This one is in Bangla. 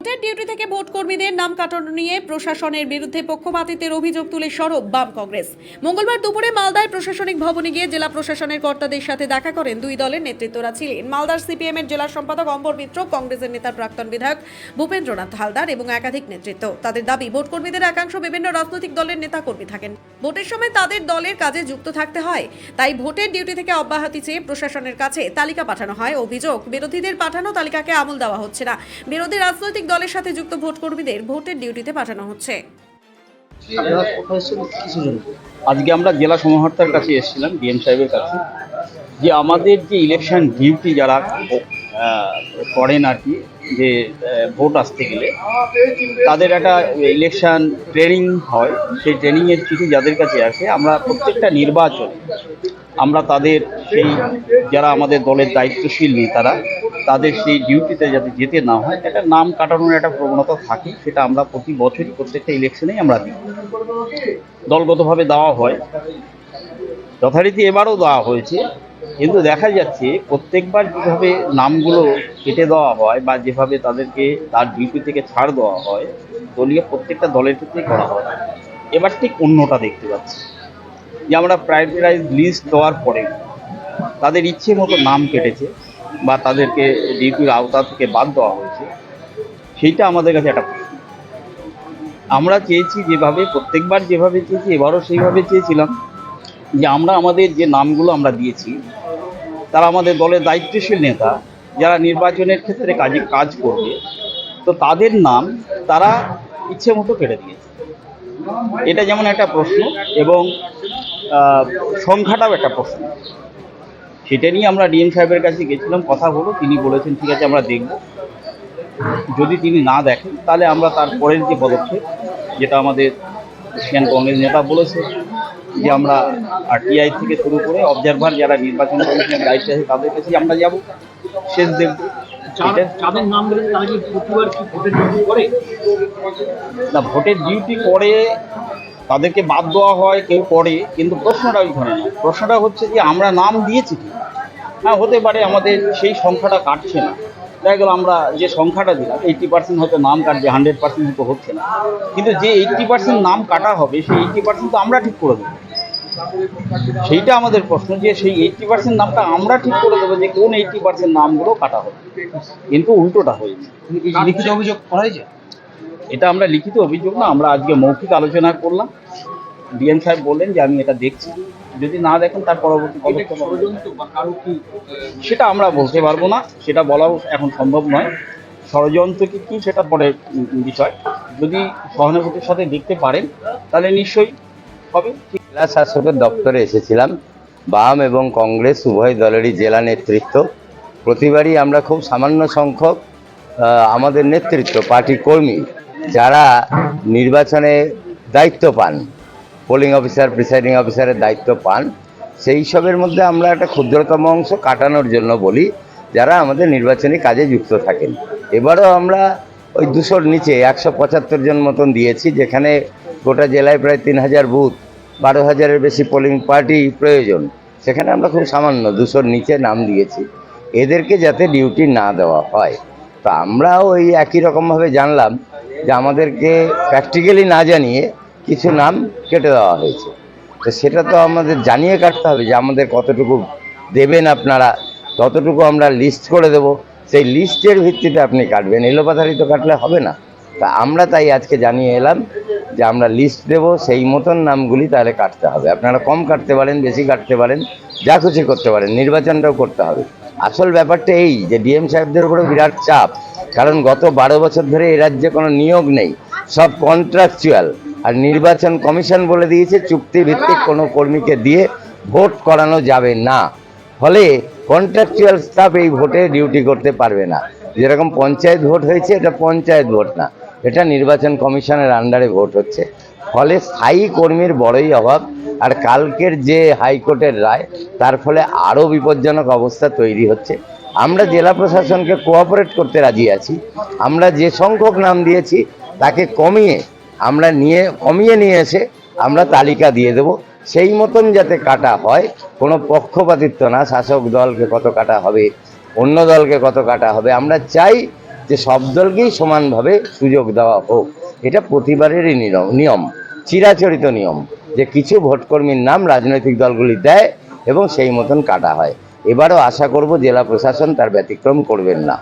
ভোটের ডিউটি থেকে ভোট কর্মীদের নাম কাটানো নিয়ে প্রশাসনের বিরুদ্ধে পক্ষপাতিত্বের অভিযোগ তুলে সরব বাম কংগ্রেস। মঙ্গলবার দুপুরে মালদায় প্রশাসনিক ভবনে গিয়ে জেলা প্রশাসনের কর্তাদের সাথে দেখা করেন দুই দলের নেতৃত্বরা ছিলেন। মালদার সিপিএম এর জেলা সম্পাদক অম্বর মিত্র, কংগ্রেসের নেতা প্রাক্তন বিধায়ক ভূপেন্দ্রনাথ হালদার এবং একাধিক নেতৃত্ব। তাদের দাবি ভোট কর্মীদের একাংশ বিভিন্ন রাজনৈতিক দলের নেতা কর্মী থাকেন। ভোটের সময় তাদের দলের কাজে যুক্ত থাকতে হয়। তাই ভোটের ডিউটি থেকে অব্যাহতি চেয়ে প্রশাসনের কাছে তালিকা পাঠানো হয়। অভিযোগ, বিরোধীদের পাঠানো তালিকাকে আমল দেওয়া হচ্ছে না। বিরোধী রাজনৈতিক দলের সাথে যুক্ত ভোট কর্মীদের ভোটের ডিউটিতে পাঠানো হচ্ছে। আজকে আমরা জেলা সমাহর্তার কাছে এসেছিলাম, ডিএম সাহেবের কাছে, যে আমাদের যে ইলেকশন ডিউটি যারা করেন আর কি, যে ভোট আসতে গেলে, তাদের একটা ইলেকশন ট্রেনিং হয়। সেই ট্রেনিংয়ের চিঠি যাদের কাছে আসে, আমরা প্রত্যেকটা নির্বাচন আমরা তাদের সেই যারা আমাদের দলের দায়িত্বশীল নেতারা, তাদের সেই ডিউটিতে যাতে যেতে না হয়, একটা নাম কাটানোর একটা প্রবণতা থাকে, সেটা আমরা প্রতি বছরই প্রত্যেকটা ইলেকশনেই আমরা দিই। দলগতভাবে দেওয়া হয়। যথারীতি এবারও দেওয়া হয়েছে, কিন্তু দেখা যাচ্ছে প্রত্যেকবার যেভাবে নামগুলো কেটে দেওয়া হয় বা যেভাবে তাদেরকে তার ডিউটি থেকে ছাড় দেওয়া হয়, দলীয় প্রত্যেকটা দলের ক্ষেত্রেই করা হয়। এবার ঠিক অন্যটা দেখতে পাচ্ছি। যে আমরা প্রায়োরিটাইজ লিস্ট দেওয়ার পরে তাদের ইচ্ছে মতো নাম কেটেছে বা তাদেরকে ডিউটির আওতা থেকে বাদ দেওয়া হয়েছে, সেইটা আমাদের কাছে একটা প্রশ্ন। আমরা চেয়েছি যেভাবে, প্রত্যেকবার যেভাবে চেয়েছি, এবারও সেইভাবে চেয়েছিলাম যে আমরা আমাদের যে নামগুলো আমরা দিয়েছি, তারা আমাদের দলের দায়িত্বশীল নেতা, যারা নির্বাচনের ক্ষেত্রে কাজে, কাজ করবে, তো তাদের নাম তারা ইচ্ছে মতো কেটে দিয়েছে। এটা যেমন একটা প্রশ্ন এবং সংখ্যাটাও একটা প্রশ্ন। সেটা নিয়ে আমরা ডিএম সাহেবের কাছে গেছিলাম কথা হলো তিনি বলেছেন ঠিক আছে আমরা দেখব। যদি তিনি না দেখেন তাহলে আমরা তার পরের যে পদক্ষেপ যেটা আমাদের এশিয়ান কংগ্রেস নেতা বলেছে যে আমরা আরটিআই থেকে শুরু করে অবজারভার যারা নির্বাচন কমিশনের দায়িত্বে আছে তাদের কাছে আমরা যাব শেষ দেখব। না ভোটের ডিউটি করে তাদেরকে বাদ দেওয়া হয়, কেউ করে, কিন্তু প্রশ্নটা ওইখানে না। প্রশ্নটা হচ্ছে যে, আমরা নাম দিয়েছি কি? হ্যাঁ হতে পারে আমাদের সেই সংখ্যাটা কাটছে না। দেখা গেল আমরা যে সংখ্যাটা দিলাম এইটটি পার্সেন্ট হয়তো নাম কাটবে হান্ড্রেড পার্সেন্ট হয়তো হচ্ছে না। কিন্তু যে এইটটি পার্সেন্ট নাম কাটা হবে, সেই এইটটি পার্সেন্ট তো আমরা ঠিক করে দেবো। সেইটা আমাদের প্রশ্ন যে, সেই এইটটি পার্সেন্ট নামটা আমরা ঠিক করে দেবো যে, কোন এইটটি পার্সেন্ট নামগুলো কাটা হবে। কিন্তু উল্টোটা হয়েছে। অভিযোগ করা হয়েছে? এটা আমরা লিখিত অভিযোগ না আমরা আজকে মৌখিক আলোচনা করলাম। ডিএম সাহেব বললেন যে আমি এটা দেখছি। যদি না দেখেন তার পরবর্তী সেটা আমরা বলতে পারব না সেটা বলাও এখন সম্ভব নয়। ষড়যন্ত্র কি কী সেটা উম, বিষয়। যদি সহানুভূতির সাথে দেখতে পারেন তাহলে নিশ্চয়ই হবে। জেলা শাসকের দপ্তরে এসেছিলাম। বাম এবং কংগ্রেস উভয় দলেরই জেলা নেতৃত্ব। প্রতিবারই আমরা খুব সামান্য সংখ্যক আমাদের নেতৃত্ব পার্টি কর্মী যারা নির্বাচনে দায়িত্ব পান পোলিং অফিসার প্রিসাইডিং অফিসারের দায়িত্ব পান, সেই সবের মধ্যে আমরা একটা ক্ষুদ্রতম অংশ কাটানোর জন্য বলি, যারা আমাদের নির্বাচনী কাজে যুক্ত থাকেন। এবারও আমরা ওই দুশোর নিচে একশো পঁচাত্তর জন মতন দিয়েছি, যেখানে গোটা জেলায় প্রায় তিন হাজার বুথ, বারো হাজারের বেশি পোলিং পার্টি প্রয়োজন। সেখানে আমরা খুব সামান্য দুশোর নিচে নাম দিয়েছি। এদেরকে যাতে ডিউটি না দেওয়া হয়। তো আমরাও ওই একই রকমভাবে জানলাম যে আমাদেরকে প্র্যাকটিক্যালি না জানিয়ে কিছু নাম কেটে দেওয়া হয়েছে। তো সেটা তো আমাদের জানিয়ে কাটতে হবে যে আমাদের কতটুকু দেবেন আপনারা ততটুকু আমরা লিস্ট করে দেব। সেই লিস্টের ভিত্তিতে আপনি কাটবেন। এলোপাথারি তো কাটলে হবে না। তা আমরা তাই আজকে জানিয়ে এলাম যে আমরা লিস্ট দেব, সেই মতন নামগুলি তাহলে কাটতে হবে। আপনারা কম কাটতে পারেন, বেশি কাটতে পারেন, যা খুশি করতে পারেন। নির্বাচনটাও করতে হবে। আসল ব্যাপারটা এই যে ডিএম সাহেবদের উপরে বিরাট চাপ। কারণ গত বারো বছর ধরে এ রাজ্যে কোনো নিয়োগ নেই, সব কন্ট্রাকচুয়াল আর নির্বাচন কমিশন বলে দিয়েছে, চুক্তিভিত্তিক কোনো কর্মীকে দিয়ে ভোট করানো যাবে না। ফলে কন্ট্রাকচুয়াল স্টাফ এই ভোটে ডিউটি করতে পারবে না। যেরকম পঞ্চায়েত ভোট হয়েছে, এটা পঞ্চায়েত ভোট না। এটা নির্বাচন কমিশনের আন্ডারে ভোট হচ্ছে। ফলে স্থায়ী কর্মীর বড়ই অভাব। আর কালকের যে হাইকোর্টের রায়, তার ফলে আরও বিপজ্জনক অবস্থা তৈরি হচ্ছে। আমরা জেলা প্রশাসনকে কোঅপারেট করতে রাজি আছি। আমরা যে সংখ্যক নাম দিয়েছি, তাকে কমিয়ে, আমরা নিয়ে, কমিয়ে নিয়ে এসে আমরা তালিকা দিয়ে দেব। সেই মতন যাতে কাটা হয়, কোনো পক্ষপাতিত্ব না, শাসক দলকে কত কাটা হবে, অন্য দলকে কত কাটা হবে, আমরা চাই যে সব দলকেই সমানভাবে সুযোগ দেওয়া হোক। এটা প্রতিবারেরই নিয়ম, চিরাচরিত নিয়ম, যে কিছু ভোটকর্মীর নাম রাজনৈতিক দলগুলি দেয় এবং সেই মতন কাটা হয়। এবারও আশা করব জেলা প্রশাসন তার ব্যতিক্রম করবেন না।